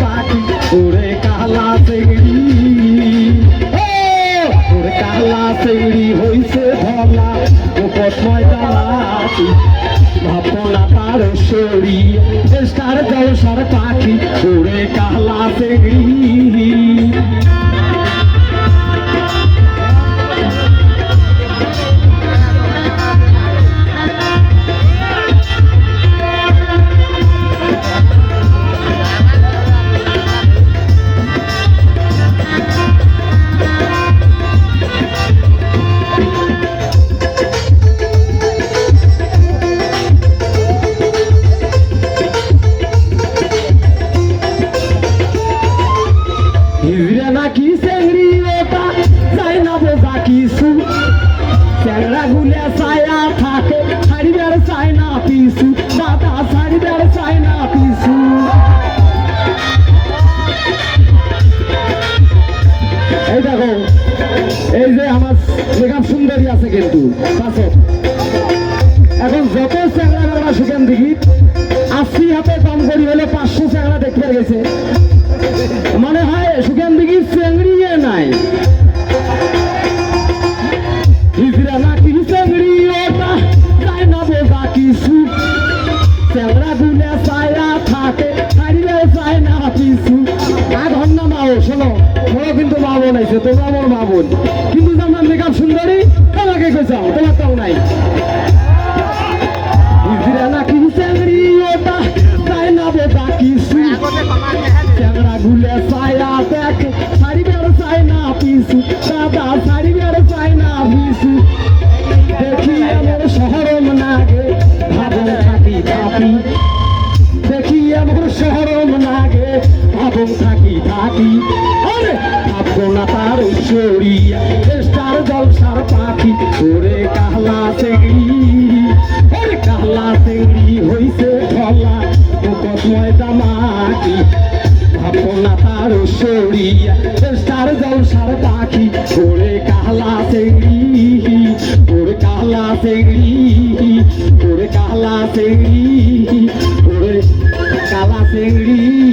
পাখি। কালা সেগড়ি ওরে ধলা গোপত ময়দানাতি ভাবনা তার শরী স্টার জল সার পাখি ওরে কালা সেগড়ি দেখো এই যে আমার মেকআপ সুন্দরী আছে কিন্তু এখন যত বেড়া সেখান দিকে আশি হাতে কম করি হলে পাঁচশো চ্যাংড়া দেখতে গেছে। মনে হয় নাই। হিজরা নাকি চেংড়ি যাই না শোনো। বড় কিন্তু মা বোন আইছে তোমরা আমার মা বোন কিন্তু আমার মেকআপ সুন্দরী, তোমাকে কইছাও তোমার তাও নাই। হিজরা নাকি পাতার সরিয়া, চেষ্টার জলসার পাখি ওরে কালা চেঙ্গি ওরে কালা চেঙ্গি ওরে কালা চেঙ্গি ওরে কালা চেঙ্গি